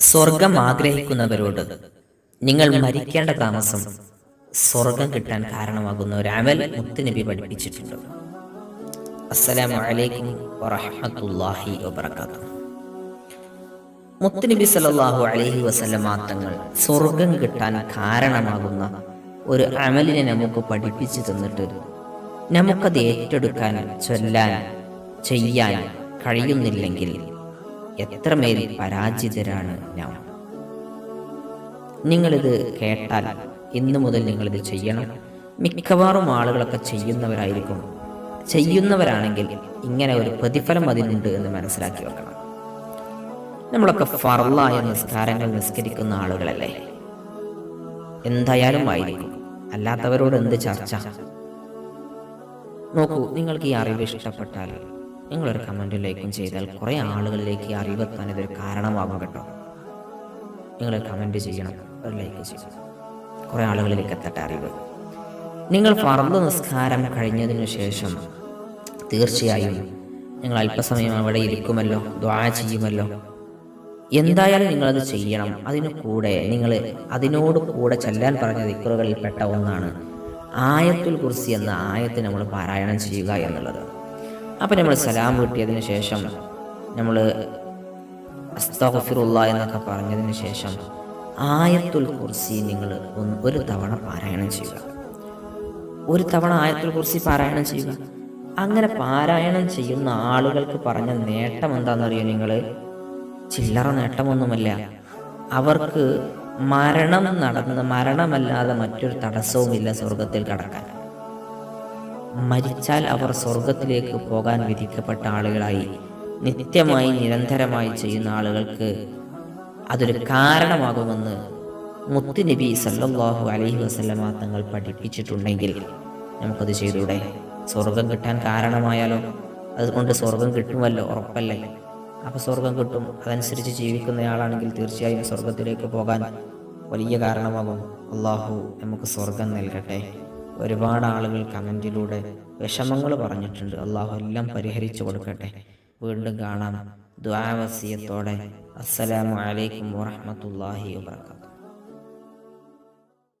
സ്വർഗം ആഗ്രഹിക്കുന്നവരോട് നിങ്ങൾ മരിക്കേണ്ട താമസം സ്വർഗം കിട്ടാൻ കാരണമാകുന്ന ഒരു അമൽ മുത്തുനബി പഠിപ്പിച്ചിട്ടുണ്ട്. അസ്സലാമു അലൈക്കും വറഹ്മത്തുള്ളാഹി വബറകാതുഹു. മുത്തുനബി സല്ലല്ലാഹു അലഹി വസല്ലമ തങ്ങൾ സ്വർഗം കിട്ടാൻ കാരണമാകുന്ന ഒരു അമലിനെ നമുക്ക് പഠിപ്പിച്ചു തന്നിട്ട് നമുക്കത് ഏറ്റെടുക്കാൻ ചൊല്ലാൻ ചെയ്യാൻ കഴിയുന്നില്ലെങ്കിൽ എത്രമേൽ പരാജിതരാണ് നാം. നിങ്ങളിത് കേട്ടാൽ ഇന്നു മുതൽ നിങ്ങളിത് ചെയ്യണം. മിക്കവാറും ആളുകളൊക്കെ ചെയ്യുന്നവരായിരിക്കും. ചെയ്യുന്നവരാണെങ്കിൽ ഇങ്ങനെ ഒരു പ്രതിഫലം അതിനുണ്ട് എന്ന് മനസ്സിലാക്കി വെക്കണം. നമ്മളൊക്കെ ഫർലായ നിസ്കാരങ്ങൾ നിസ്കരിക്കുന്ന ആളുകളല്ലേ? എന്തായാലും ആയിരിക്കും. അല്ലാത്തവരോട് എന്ത് ചർച്ച? നോക്കൂ നിങ്ങൾക്ക് ഈ അറിവ് ഇഷ്ടപ്പെട്ടാൽ നിങ്ങളൊരു കമന്റിലേക്കും ചെയ്താൽ കുറേ ആളുകളിലേക്ക് അറിവെത്താൻ ഇതൊരു കാരണമാകും കേട്ടോ. നിങ്ങൾ കമന്റ് ചെയ്യണം ഒരു ലൈക്ക് ചെയ്യണം. കുറേ ആളുകളിലേക്ക് എത്തട്ടെ അറിവ്. നിങ്ങൾ ഫർദ് നിസ്കാരം കഴിഞ്ഞതിനു ശേഷം തീർച്ചയായും നിങ്ങൾ അല്പസമയം അവിടെ ഇരിക്കുമല്ലോ ദ്വാ ചെയ്യുമല്ലോ. എന്തായാലും നിങ്ങളത് ചെയ്യണം. അതിന് കൂടെ നിങ്ങൾ അതിനോട് കൂടെ ചെല്ലാൻ പറഞ്ഞ ദിക്കറുകളിൽ പെട്ട ഒന്നാണ് ആയത്തുൽ കുർസി എന്ന ആയത്ത് നമ്മൾ പാരായണം ചെയ്യുക എന്നുള്ളത്. അപ്പം നമ്മൾ സലാം കിട്ടിയതിന് ശേഷം നമ്മൾ അസ്തഫിറുള്ള എന്നൊക്കെ പറഞ്ഞതിന് ശേഷം ആയത്തുൽ കുർസി നിങ്ങൾ ഒരു തവണ പാരായണം ചെയ്യുക. ഒരു തവണ ആയത്തുൽ കുർസി പാരായണം ചെയ്യുക. അങ്ങനെ പാരായണം ചെയ്യുന്ന ആളുകൾക്ക് പറഞ്ഞ നേട്ടം എന്താണെന്നറിയോ നിങ്ങൾ ചില്ലറ നേട്ടമൊന്നുമല്ല. അവർക്ക് മരണം നടന്ന് മരണമല്ലാതെ മറ്റൊരു തടസ്സവുമില്ല സ്വർഗത്തിൽ കടക്കാൻ. മരിച്ചാൽ അവർ സ്വർഗത്തിലേക്ക് പോകാൻ വിധിക്കപ്പെട്ട ആളുകളായി. നിത്യമായി നിരന്തരമായി ചെയ്യുന്ന ആളുകൾക്ക് അതൊരു കാരണമാകുമെന്ന് മുത്തുനബി സല്ലാഹു അലഹി വസല്ലമ തങ്ങൾ പഠിപ്പിച്ചിട്ടുണ്ടെങ്കിൽ നമുക്കത് ചെയ്തൂടെ സ്വർഗം കിട്ടാൻ കാരണമായാലോ? അതുകൊണ്ട് സ്വർഗം കിട്ടുമല്ലോ ഉറപ്പല്ലേ? അപ്പോൾ സ്വർഗം കിട്ടും. അതനുസരിച്ച് ജീവിക്കുന്നയാളാണെങ്കിൽ തീർച്ചയായും സ്വർഗത്തിലേക്ക് പോകാൻ വലിയ കാരണമാകും. അള്ളാഹു നമുക്ക് സ്വർഗം നൽകട്ടെ. ഒരുപാട് ആളുകൾ കമന്റിലൂടെ വിഷമങ്ങൾ പറഞ്ഞിട്ടുണ്ട്. അള്ളാഹു എല്ലാം പരിഹരിച്ചു കൊടുക്കട്ടെ. വീണ്ടും കാണാം. ദ്വാവസീയത്തോടെ അസ്സലാമു അലൈക്കും വറഹ്മത്തുള്ളാഹി വബറകാതുഹു.